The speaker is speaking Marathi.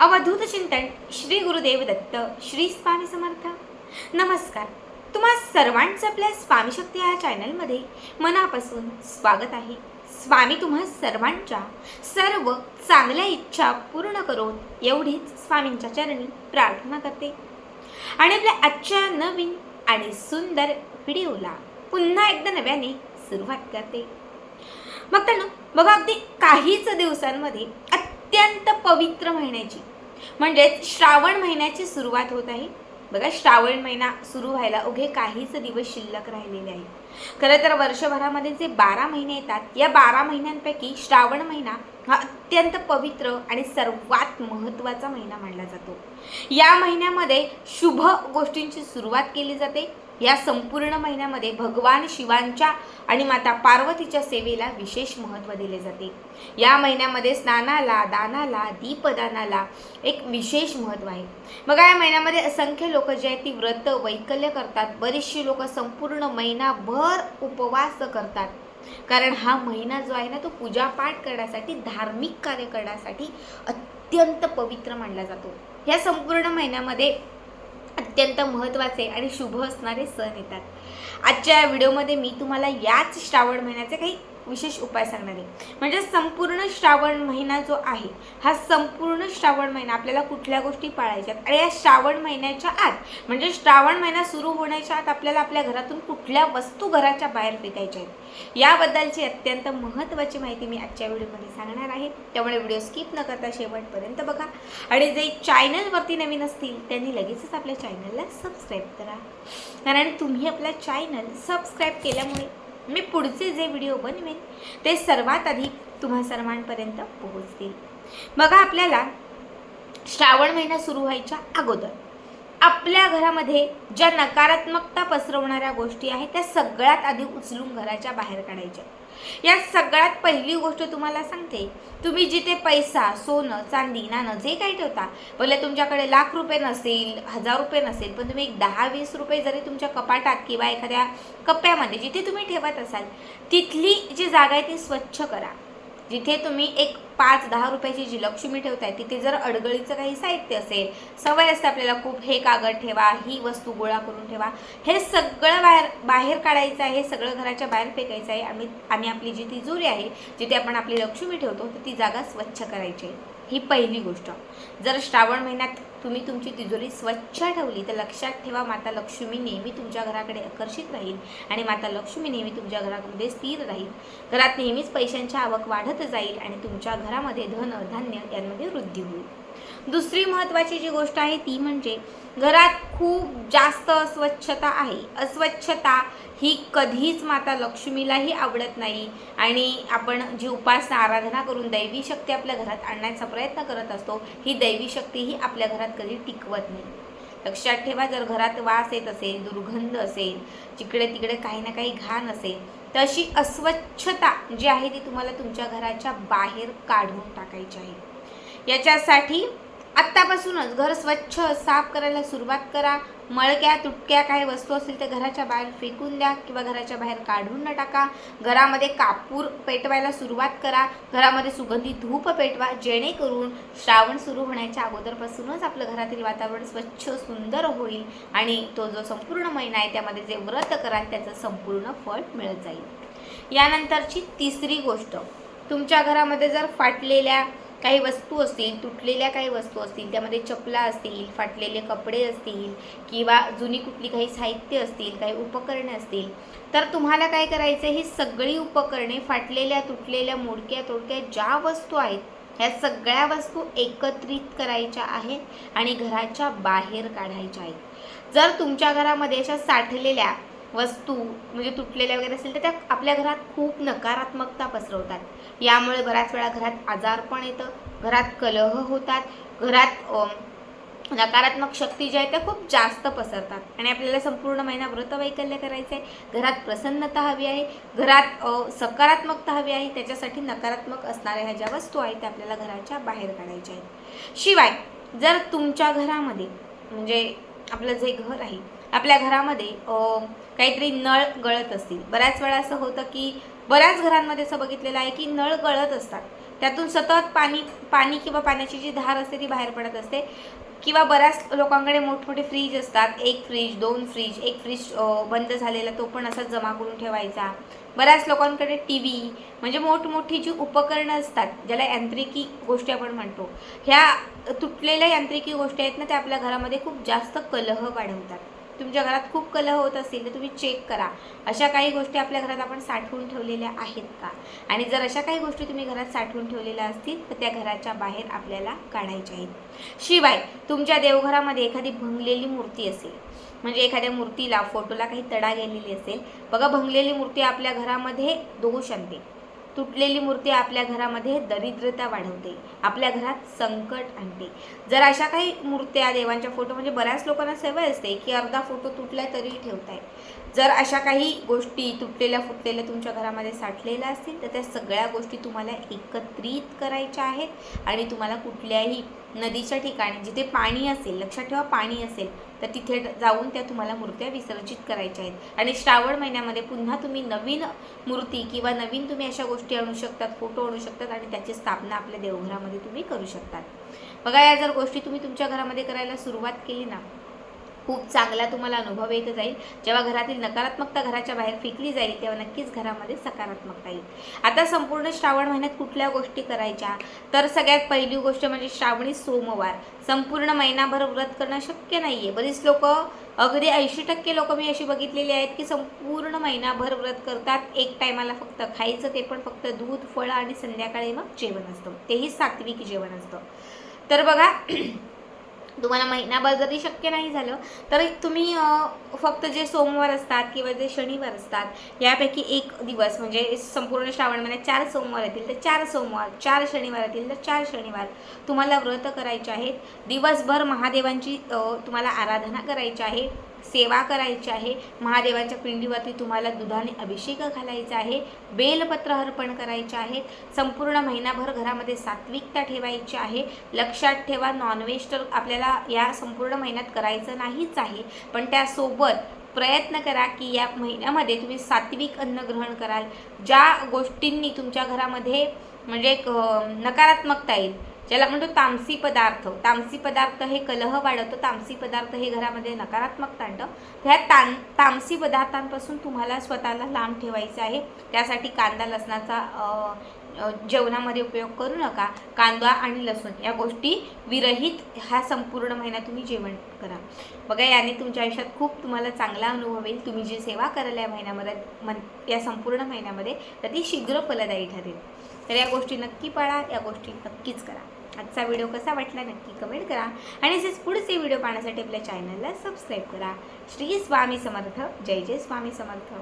अवधूत चिंतन श्री गुरुदेव दत्त श्री स्वामी समर्थ. नमस्कार. तुम्हा सर्वांचं आपल्या स्वामी शक्ती या चॅनलमध्ये मनापासून स्वागत आहे. स्वामी तुम्हा सर्वांच्या सर्व चांगल्या इच्छा पूर्ण करून एवढीच स्वामींच्या चरणी प्रार्थना करते. आणि आपल्या आजच्या नवीन आणि सुंदर व्हिडिओला पुन्हा एकदा नव्याने सुरुवात करते. मग त्यांना बघा अगदी काहीच दिवसांमध्ये अत्यंत पवित्र महिन्याची. म्हणजेच श्रावण महिन्याची सुरुवात होत आहे. बघा श्रावण महिना सुरू व्हायला उघे काहीच दिवस शिल्लक राहिलेले आहे खरं तर वर्षभरामध्ये जे बारा महिने येतात या बारा महिन्यांपैकी श्रावण महिना हा अत्यंत पवित्र आणि सर्वात महत्त्वाचा महिना मानला जातो. या महिन्यामध्ये शुभ गोष्टींची सुरुवात केली जाते. या संपूर्ण महिन्यामध्ये भगवान शिवांच्या आणि माता पार्वतीच्या सेवेला विशेष महत्त्व दिले जाते. या महिन्यामध्ये स्नानाला दानाला दीपदानाला एक विशेष महत्त्व आहे. मग या महिन्यामध्ये असंख्य लोक जे आहेत ती व्रत वैकल्य करतात. बरीचशी लोक संपूर्ण महिनाभर उपवास करतात. कारण हा महिना जो आहे ना तो पूजापाठ करण्यासाठी धार्मिक कार्य करण्यासाठी अत्यंत पवित्र मानला जातो. या संपूर्ण महिन्यामध्ये अत्यंत महत्त्वाचे आणि शुभ असणारे सण येतात. आजच्या या व्हिडिओमध्ये मी तुम्हाला याच श्रावण महिन्याचे काही विशेष उपाय सांगणार आहे. म्हणजे संपूर्ण श्रावण महिना जो आहे हा संपूर्ण श्रावण महिना आपल्याला कुठल्या गोष्टी पाळायच्यात आणि या श्रावण महिन्याच्या आत म्हणजे श्रावण महिना सुरू होण्याच्या आत आपल्याला आपल्या घरातून कुठल्या वस्तू घराच्या बाहेर फेकायच्या आहेत? याबद्दलची अत्यंत महत्त्वाची माहिती मी आजच्या व्हिडिओमध्ये सांगणार आहे. त्यामुळे व्हिडिओ स्किप न करता शेवटपर्यंत बघा. आणि जे चॅनलवरती नवीन असतील त्यांनी लगेचच आपल्या चॅनलला सबस्क्राईब करा. कारण तुम्ही आपला चॅनल सबस्क्राईब केल्यामुळे मी पुढचे जे व्हिडिओ बनवेन ते सर्वात आधी तुम्हा सर्वांपर्यंत पोहोचतील. बघा आपल्याला श्रावण महिना सुरू व्हायच्या अगोदर. आपल्या घरामध्ये ज्या नकारात्मकता पसरवणाऱ्या गोष्टी आहेत त्या सगळ्यात आधी उचलून घराच्या बाहेर काढायच्या. या सगळ्यात पहिली गोष्ट तुम्हाला सांगते तुम्ही जिथे पैसा सोनं चांदी नाणं जे काही ठेवता भले तुमच्याकडे लाख रुपये नसेल हजार रुपये नसेल पण तुम्ही एक दहा वीस रुपये जरी तुमच्या कपाटात किंवा एखाद्या कप्प्यामध्ये जिथे तुम्ही ठेवत असाल तिथली जी जागा आहे ती स्वच्छ करा. जिथे तुम्ही एक पाच दहा रुपयाची जी लक्ष्मी ठेवताय तिथे जर अडगळीचं काही साहित्य असेल सवय असते आपल्याला खूप हे कागद ठेवा ही वस्तू गोळा करून ठेवा हे सगळं बाहेर बाहेर काढायचं आहे हे सगळं घराच्या बाहेर फेकायचं आहे आम्ही आणि आपली जी तिजोरी आहे जिथे आपण आपली लक्ष्मी ठेवतो तर ती जागा स्वच्छ करायची आहे. ही पहिली गोष्ट. जर श्रावण महिन्यात तुम्ही तुमची तिजोरी स्वच्छ ठेवली तर लक्षात ठेवा माता लक्ष्मी नेहमी तुमच्या घराकडे आकर्षित राहील आणि माता लक्ष्मी नेहमी तुमच्या घरामध्ये स्थिर राहील. घरात नेहमीच पैशांची आवक वाढत जाईल आणि तुमच्या घरामध्ये धन धान्य यांमध्ये वृद्धी होईल. दुसरी महत्त्वाची जी गोष्ट आहे ती म्हणजे घरात खूप जास्त अस्वच्छता आहे. अस्वच्छता ही कधीच माता लक्ष्मीलाही आवडत नाही आणि आपण जी उपासना आराधना करून दैवी शक्ती आपल्या घरात आणण्याचा प्रयत्न करत असतो ही दैवी शक्ती ही आपल्या घरात कधी टिकवत नाही. लक्षात ठेवा जर घरात वास येत असेल दुर्गंध असेल जिकडे तिकडे काही ना काही घाण असेल तर अशी अस्वच्छता जी आहे ती तुम्हाला तुमच्या घराच्या बाहेर काढून टाकायची आहे. याच्यासाठी आत्तापासूनच घर स्वच्छ साफ करायला सुरुवात करा. मळक्या तुटक्या काही वस्तू असतील त्या घराच्या बाहेर फेकून द्या किंवा घराच्या बाहेर काढून न टाका. घरामध्ये कापूर पेटवायला सुरुवात करा. घरामध्ये सुगंधी धूप पेटवा जेणेकरून श्रावण सुरू होण्याच्या अगोदरपासूनच आपलं घरातील वातावरण स्वच्छ सुंदर होईल आणि तो जो संपूर्ण महिना आहे त्यामध्ये जे व्रत कराल त्याचं संपूर्ण फळ मिळत जाईल. यानंतरची तिसरी गोष्ट तुमच्या घरामध्ये जर फाटलेल्या काही वस्तू असतील तुटलेल्या काही वस्तू असतील त्यामध्ये चपला असतील फाटलेले कपडे असतील किंवा जुनी कुठली काही साहित्य असतील काही उपकरणे असतील तर तुम्हाला काय करायचं ही सगळी उपकरणे फाटलेल्या तुटलेल्या मोडक्या तोडक्या ज्या वस्तू आहेत ह्या सगळ्या वस्तू एकत्रित करायच्या आहेत आणि घराच्या बाहेर काढायच्या आहेत. जर तुमच्या घरामध्ये अशा साठलेल्या वस्तू म्हणजे तुटलेल्या वगैरे असेल तर त्या आपल्या घरात खूप नकारात्मकता पसरवतात. यामुळे बऱ्याच वेळा घरात आजारपण येतं घरात कलह होतात घरात नकारात्मक शक्ती ज्या आहेत त्या खूप जास्त पसरतात. आणि आपल्याला संपूर्ण महिना व्रत वैकल्य करायचं आहे घरात प्रसन्नता हवी आहे घरात सकारात्मकता हवी आहे त्याच्यासाठी नकारात्मक असणाऱ्या ह्या ज्या वस्तू आहेत त्या आपल्याला घराच्या बाहेर काढायच्या आहेत. शिवाय जर तुमच्या घरामध्ये म्हणजे आपलं जे घर आहे आपल्या घरामध्ये काहीतरी नळ गळत असतील. बऱ्याच वेळा असं होतं की बऱ्याच घरांमध्ये असं बघितलेलं आहे की नळ गळत असतात. त्यातून सतत पाणी पाणी किंवा पाण्याची जी धार असते ती बाहेर पडत असते. किंवा बऱ्याच लोकांकडे मोठमोठे फ्रीज असतात. एक फ्रीज दोन फ्रीज एक फ्रीज बंद झालेला तो पण असा जमा करून ठेवायचा. बऱ्याच लोकांकडे टी व्ही म्हणजे मोठमोठी जी उपकरणं असतात ज्याला यांत्रिकी गोष्टी आपण म्हणतो ह्या तुटलेल्या यांत्रिकी गोष्टी आहेत ना त्या आपल्या घरामध्ये खूप जास्त कलह वाढवतात. तुमच्या घरात खूप कलह होत असतील तर तुम्ही चेक करा. अशा काही गोष्टी आपल्या घरात आपण साठवून ठेवलेल्या आहेत का? आणि जर अशा काही गोष्टी तुम्ही घरात साठवून ठेवलेल्या असतील तर त्या घराच्या बाहेर आपल्याला काढायच्या आहेत. शिवाय तुमच्या देवघरामध्ये एखादी भंगलेली मूर्ती असेल म्हणजे एखाद्या मूर्तीला फोटोला काही तडा गेलेली असेल बघा भंगलेली मूर्ती आपल्या घरामध्ये दोष आणते. तुटलेली मूर्ती आपल्या घरामध्ये दरिद्रता वाढवते आपल्या घरात संकट आणते. जर अशा काही मूर्त्या देवांच्या फोटो म्हणजे बऱ्याच लोकांना सवय असते की अर्धा फोटो तुटला तरी ठेवताय. जर अशा काही गोष्टी तुटलेल्या फुटलेल्या तुमच्या घरामध्ये साठलेल्या असतील तर त्या सगळ्या गोष्टी तुम्हाला एकत्रित करायच्या आहेत आणि तुम्हाला कुठल्याही नदीच्या ठिकाणी जिथे पाणी असेल लक्षात ठेवा पाणी असेल तर तिथे जाऊन त्या तुम्हाला मूर्त्या विसर्जित करायच्या आहेत. आणि श्रावण महिन्यामध्ये पुन्हा तुम्ही नवीन मूर्ती किंवा नवीन तुम्ही अशा गोष्टी आणू शकतात फोटो आणू शकतात आणि त्याची स्थापना आपल्या देवघरामध्ये तुम्ही करू शकतात. बघा या जर गोष्टी तुम्ही तुमच्या घरामध्ये करायला सुरुवात केली ना खूप चांगला तुम्हाला अनुभव येत जाईल. जेव्हा घरातील नकारात्मकता घराच्या बाहेर फेकली जाईल तेव्हा नक्कीच घरामध्ये सकारात्मकता येईल. आता संपूर्ण श्रावण महिन्यात कुठल्या गोष्टी करायच्या? तर सगळ्यात पहिली गोष्ट म्हणजे श्रावणी सोमवार. संपूर्ण महिनाभर व्रत करणं शक्य नाही आहे बरीच लोक अगदी ऐंशी टक्के लोक मी अशी बघितलेली आहेत की संपूर्ण महिनाभर व्रत करतात. एक टायमाला फक्त खायचं ते पण फक्त दूध फळं आणि संध्याकाळी मग जेवण असतं. तेही सात्विक जेवण असतं. तर बघा तुम्हाला महिनाभर जरी शक्य नाही झालं तर तुम्ही फक्त जे सोमवार असतात किंवा जे शनिवार असतात यापैकी एक दिवस म्हणजे संपूर्ण श्रावण महिन्यात चार सोमवार येतील तर चार सोमवार चार शनिवार येतील तर चार शनिवार तुम्हाला व्रत करायचे आहेत. दिवसभर महादेवांची तुम्हाला आराधना करायची आहे. सेवा करायची आहे. महादेवांच्या पिंडीवरती तुम्हाला दुधाने अभिषेक घालायचा आहे. बेलपत्र अर्पण करायचे आहेत. संपूर्ण महिनाभर घरामध्ये सात्विकता ठेवायची आहे. लक्षात ठेवा नॉनव्हेज तर आपल्याला या संपूर्ण महिन्यात करायचं नाहीच आहे. पण त्यासोबत प्रयत्न करा की या महिन्यामध्ये तुम्ही सात्विक अन्न ग्रहण कराल. ज्या गोष्टींनी तुमच्या घरामध्ये म्हणजे एक नकारात्मकता येईल. ज्याला म्हणतो तामसी पदार्थ. तामसी पदार्थ हे कलह वाढवतं. तामसी पदार्थ हे घरामध्ये नकारात्मक आणतं ह्या तान तामसी पदार्थांपासून तुम्हाला स्वतःला लांब ठेवायचं आहे. त्यासाठी कांदा लसणाचा जेवणामध्ये उपयोग करू नका. कांदा आणि लसूण या गोष्टी विरहित हा संपूर्ण महिना तुम्ही जेवण करा. बघा याने तुमच्या आयुष्यात खूप तुम्हाला चांगला अनुभव येईल तुम्ही जी सेवा कराल या महिन्यामध्ये मन या संपूर्ण महिन्यामध्ये तर ती शीघ्र फलदायी ठरेल. तर या गोष्टी नक्की पाळा. या गोष्टी नक्कीच करा. आजचा व्हिडिओ कसा वाटला नक्की कमेंट करा. आणि असेच पुढचे व्हिडिओ पाहण्यासाठी आपल्या चॅनलला सबस्क्राईब करा. श्री स्वामी समर्थ. जय जय स्वामी समर्थ.